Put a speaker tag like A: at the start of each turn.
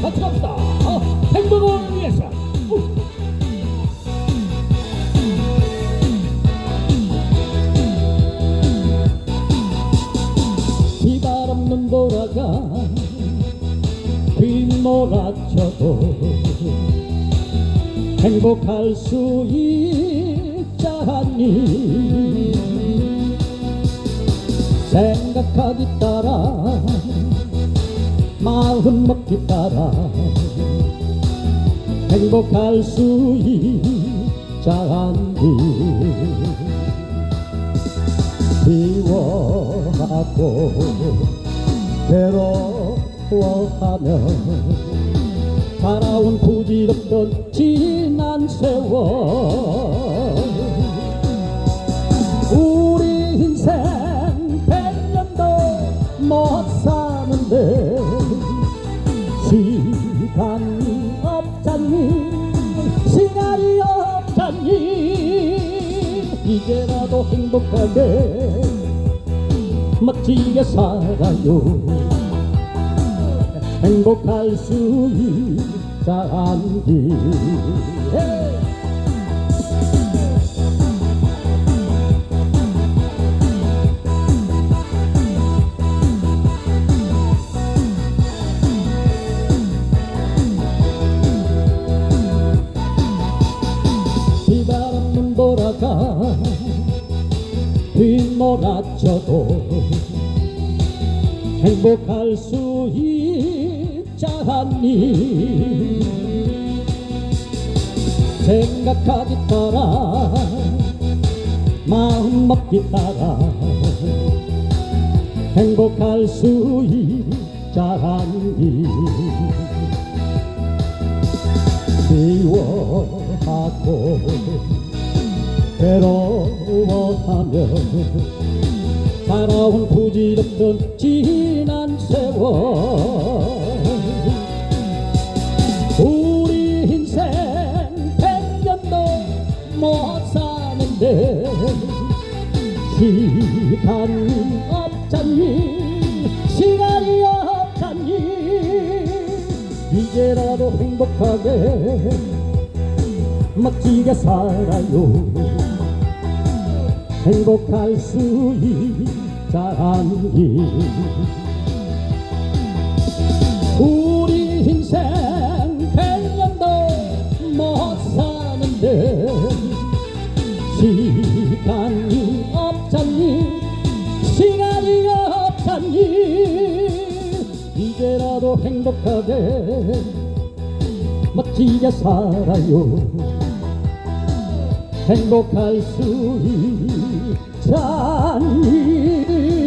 A: 같이 갑시다 어, 행복을 위해서 우. 비바람 눈보라가 빗몰아쳐도 행복할 수 있잖니 생각하기 따라 마음 먹기 따라 행복할 수 있잖니 미워하고 괴로워하며 살아온 부질없던 지난 세월 시간이 없잖니. 시간이 없잖니. 이제라도 행복하게 멋지게 살아요. 행복할 수 있잖니 빗몰아쳐도 행복할 수 있잖니 생각하기 따라 마음 먹기 따라 행복할 수 있잖니 미워하고 괴로워하며 살아온 부질없던 지난 세월. 우리 인생 백년도 못 사는데 시간이 없잖니 시간이 없잖니. 이제라도 행복하게 멋지게 살아요. 행복할 수 있잖니 우리 인생 백년도 못 사는데 시간이 없잖니 시간이 없잖니. 이제라도 행복하게 멋지게 살아요 행복할 수 있잖니.